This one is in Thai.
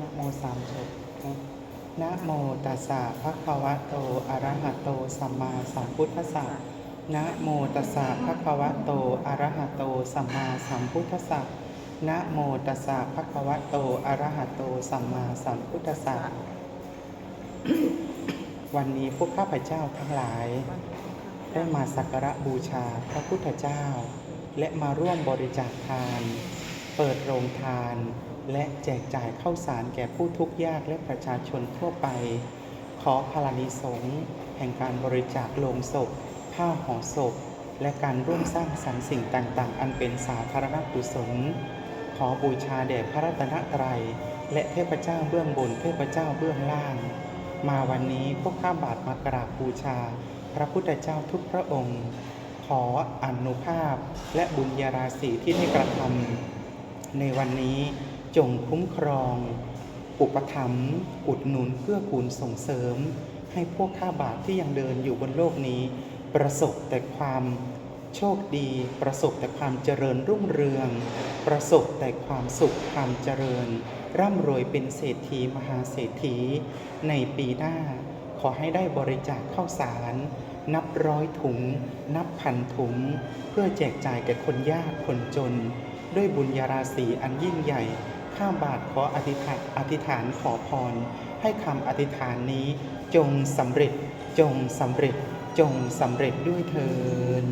นะโมสามจบนะนะโมตัสสะภะคะวะโต อะระหะโต สัมมาสัมพุทธัสสะนะโมตัสสะภะคะวะโต อะระหะโต สัมมาสัมพุทธัสสะนะโมตัสสะภะคะวะโต อะระหะโต สัมมาสัมพุทธัสสะวันนี้พวกข้าพเจ้าทั้งหลาย ได้มาสักการะบูชาพระพุทธเจ้า และมาร่วมบริจาคทาน เปิดโรงทาน และแจกจ่ายข้าวสารแก่ผู้ทุกข์ยากและประชาชนทั่วไป ขอพลานิสงฆ์แห่งการบริจาคโลงศพ ผ้าห่อศพ และการร่วมสร้างสรรค์สิ่งต่างๆ อันเป็นสาธารณกุศล ขอบูชาแด่พระรัตนตรัย และเทพเจ้าเบื้องบนเทพเจ้าเบื้องล่าง มาวันนี้พวกข้าบาทมากราบบูชา พระพุทธเจ้าทุกพระองค์ขออนุภาพและบุญญาราศีที่ได้กระทำ ในวันนี้จงคุ้มครอง อุปถัมภ์อุดหนุนเพื่อกูลส่งเสริม ให้พวกข้าบาทที่ยังเดินอยู่บนโลกนี้ ประสบแต่ความโชคดี ประสบแต่ความเจริญรุ่งเรือง ประสบแต่ความสุขความเจริญ ร่ำรวยเป็นเศรษฐีมหาเศรษฐี ในปีหน้า ขอให้ได้บริจาคข้าวสาร นับร้อยถุง นับพันถุง เพื่อแจกจ่ายแก่คนยากคนจน ด้วยบุญญาราศีอันยิ่งใหญ่ข้าบาทขออธิษฐานอธิษฐานขอพร ให้คำอธิษฐานนี้จงสำเร็จจงสำเร็จจงสำเร็จด้วยเถิด